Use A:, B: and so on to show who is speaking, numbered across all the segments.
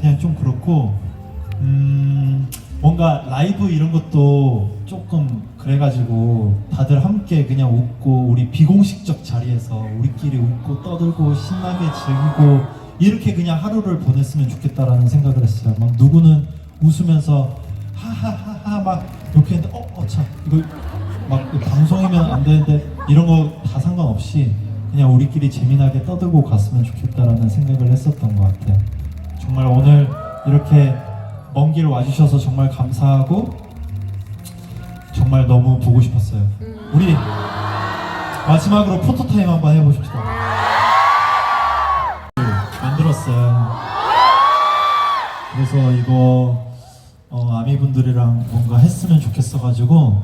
A: 그냥 좀 그렇고 음 뭔가 라이브 이런 것도 조금 그래가지고 다들 함께 그냥 웃고 우리 비공식적 자리에서 우리끼리 웃고 떠들고 신나게 즐기고 이렇게 그냥 하루를 보냈으면 좋겠다라는 생각을 했어요. 막 누구는 웃으면서 하하하하 막 이렇게 했는데 어어참 이거 막 방송이면 안 되는데 이런 거 다 상관없이 그냥 우리끼리 재미나게 떠들고 갔으면 좋겠다라는 생각을 했었던 것 같아요. 정말 오늘 이렇게 먼 길 와주셔서 정말 감사하고 정말 너무 보고 싶었어요. 우리 마지막으로 포토 타임 한번 해보십시다. 만들었어요. 그래서 이거 어, 아미분들이랑 뭔가 했으면 좋겠어가지고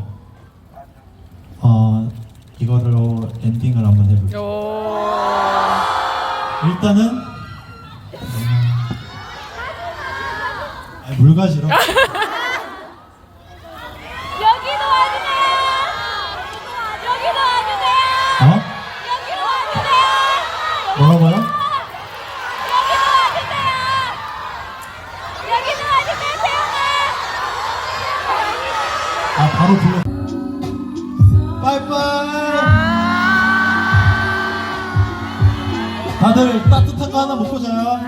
A: 어, 이거로 엔딩을 한번 해볼게요. 일단은 아니, 물 가지러
B: 여기도 와주세요. 여기도 와주세요.
A: 어?
B: 여기도 와주세요.
A: 뭐라고요?
B: 여기도 와주세요. 태영아.
A: 아 바로 불러 빠이빠이 다들 따뜻한 거 하나 먹고 자요